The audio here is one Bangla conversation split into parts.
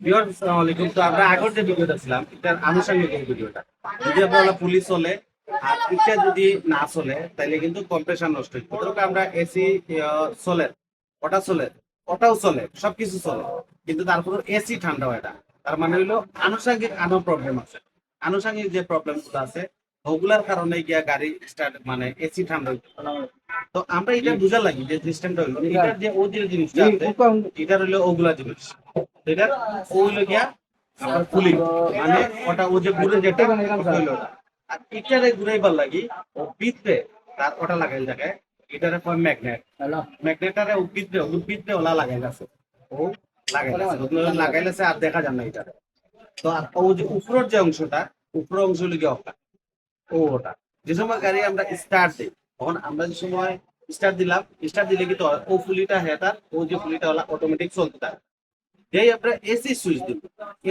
ভিউয়ার্স আসসালামু আলাইকুম। তো আমরা আগের যে ভিডিওটা ছিলাম, এটার আনুষঙ্গিক ভিডিওটা। যদি আপনার পুলিশ চলে আর এটা যদি না চলে কিন্তু নষ্ট আমরা এসি চলে, ওটা চলে, ওটাও চলে চলে, কিন্তু তারপরে এসি ঠান্ডা হয় তার মানে হইল আনুষঙ্গিক আনো প্রবলেম আছে। আনুষঙ্গিক যে প্রবলেম আছে ওগুলার কারণে গিয়া গাড়ি স্টার্ট মানে এসি ঠান্ডা হইতে। তো আমরা এটা বুঝা লাগি যে সিস্টেমটা হইল এটার যে ও যে জিনিসটা আছে এটা হইল ওগুলা জিনিস। এটা ও হইল গিয়া আপনার কুলিং মানে ওটা ও যে ঘুরে যেটা হইল আর এটারে ঘুরাইবার লাগি ও ভিতরে তার ওটা লাগাই থাকে এটারে কয় ম্যাগনেট ম্যাগনেটারে ও ভিতরে ওলা লাগাই আছে ও লাগাই আছে লাগাইলেছে আর দেখা যায় না এটারে। তো আর ও যে উপরের যে অংশটা উপরের অংশ লিগে ও ওটা। যে সময় গাড়ি আমরা স্টার্ট দিই তখন আমরা যে সময় স্টার্ট দিলাম স্টার্ট দিলে কি তো হয়, ও ফুলিটা হেতার ও যে ফুলিটা ওলা অটোমেটিক চলতে থাকে। যেই আমরা এসি সুইচ দিব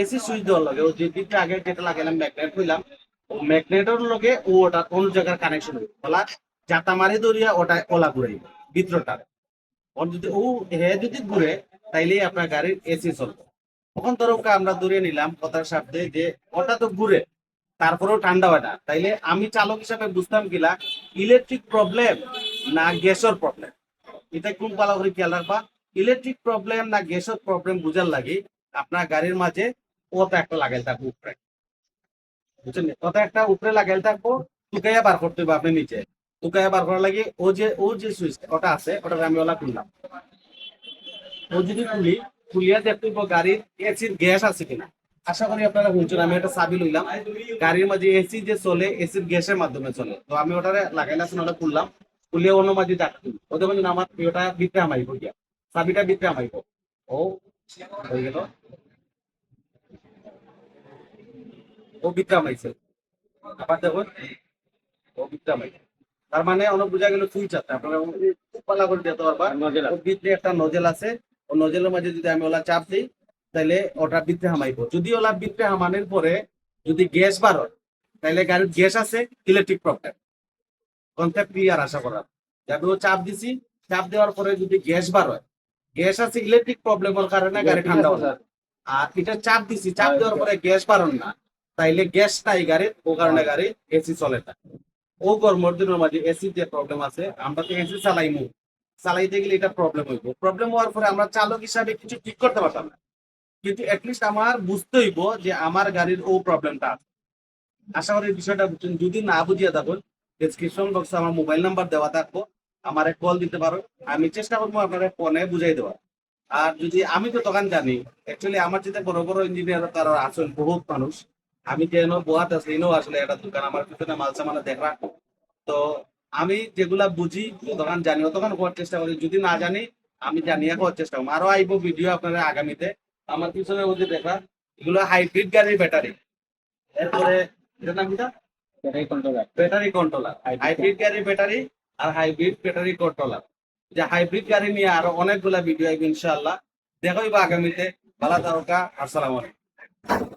এসি সুইচ দেওয়ার লগে ও যে দিকটা আগে যেটা লাগাইলাম ম্যাগনেট হইলাম ও ম্যাগনেটের লগে ও ওটা অন্য জায়গার কানেকশন হইব ওলা জাতা মারি ধরিয়া ওটা ওলা ঘুরাইব ভিতরটা ওর যদি ও হে যদি ঘুরে তাইলেই আপনার গাড়ির এসি চলবে। তখন ধরো আমরা দূরে নিলাম কথার সাথে যে ওটা তো ঘুরে তারপরেও ঠান্ডা না তাইলে আমি চালক হিসাবে বুঝতাম কিলা ইলেকট্রিক প্রবলেম না গ্যাসের প্রবলেম এটা কোন ভালো করে খেয়াল রাখবা? ইলেকট্রিক প্রবলেম না গ্যাসের প্রবলেম বুঝার লাগি আপনার গাড়ির মাঝে ওটা একটা লাগাই থাকব উপরে। বুঝছেন ওটা একটা উপরে লাগাই থাকব, টুকাইয়া বার করতে হবে আপনি নিচে টুকাইয়া বার করার লাগি ও যে ও যে সুইচ ওটা আছে ওটা আমি ওলা খুললাম। ও যদি খুলি, খুলিয়া দেখতে গাড়ির এসির গ্যাস আছে কিনা? আশা করি আপনারা শুনছেন আমি একটা চাবি লইলাম। গাড়ির মাঝে এসি যে চলে এসির গ্যাসের মাধ্যমে চলে। তো আমি ওটারে লাগাইলাম ওটা খুললাম। খুলিয়ে অন্য মাঝে ডাকছি ওদের মাঝে আমার ওটা ভিতরে আমাইব গিয়া। চাবিটা ভিতরে আমাইব। ও হয়ে গেল। ও ভিতরে আমাইছে। আবার দেখুন ও ভিতরে আমাইছে। তার মানে অনেক বোঝা গেল সুইচ আছে। আপনারা খুব পালা করে দিতে পারবা ওর ভিতরে একটা নজেল আছে। ও নজেলের মাঝে যদি আমি ওলা চাপ দিই তাহলে ওটা ভিতরে হামাইবো। যদি ওলা ভিতরে হামানের পরে যদি গ্যাস বার হয় তাহলে গাড়ির গ্যাস আছে ইলেকট্রিক প্রবলেম কনসেপ্ট ক্লিয়ার আশা করা। যাবে ও চাপ দিছি চাপ দেওয়ার পরে যদি গ্যাস বার হয় গ্যাস আছে ইলেকট্রিক প্রবলেমের কারণে গাড়ি ঠান্ডা হয় আর এটা চাপ দিছি চাপ দেওয়ার পরে গ্যাস বারণ না তাইলে গ্যাস নাই গাড়ির ও কারণে গাড়ি এসি চলে না। ও গরমের দিনের মাঝে এসি যে প্রবলেম আছে আমরা তো এসি চালাইমু। চালাইতে গেলে এটা প্রবলেম হইব। প্রবলেম হওয়ার পরে আমরা চালক হিসাবে কিছু ঠিক করতে পারতাম না। কিন্তু এটলিস্ট আমার বুঝতে হইব যে আমার গাড়ির ও প্রবলেমটা আছে। আশা করি বিষয়টা বুঝছেন। যদি না বুঝিয়ে থাকুন ডেসক্রিপশন বক্সে আমার মোবাইল নাম্বার দেওয়া থাকব। আমারে কল দিতে পারো। আমি চেষ্টা করব আপনারা ফোনে বুঝাই দেওয়ার। আর যদি আমি তো তখন জানি অ্যাকচুয়ালি আমার যেটা বড় বড় ইঞ্জিনিয়ার তারা আছেন, বহুত মানুষ। আমি যেন বোয়াত আছে, এনেও আসলে একটা দোকান, আমার পিছনে মাল সামানা দেখা। তো আমি যেগুলা বুঝি তখন জানি তখন হওয়ার চেষ্টা করি। যদি না জানি, আমি জানিয়ে হওয়ার চেষ্টা করব। আরও আইবো ভিডিও আপনারা আগামীতে। আমার পিছনে ওদের দেখা এগুলো হাইব্রিড গাড়ির ব্যাটারি এরপরে এটার নাম কিটা ব্যাটারি কন্ট্রোলার হাইব্রিড গাড়ির ব্যাটারি আর হাইব্রিড ব্যাটারি কন্ট্রোলার যে হাইব্রিড গাড়ি নিয়ে আরও অনেকগুলা ভিডিও আসবে ইনশাআল্লাহ। দেখাইবো আগামীতে। ভালো থাকা আসসালামু আলাইকুম।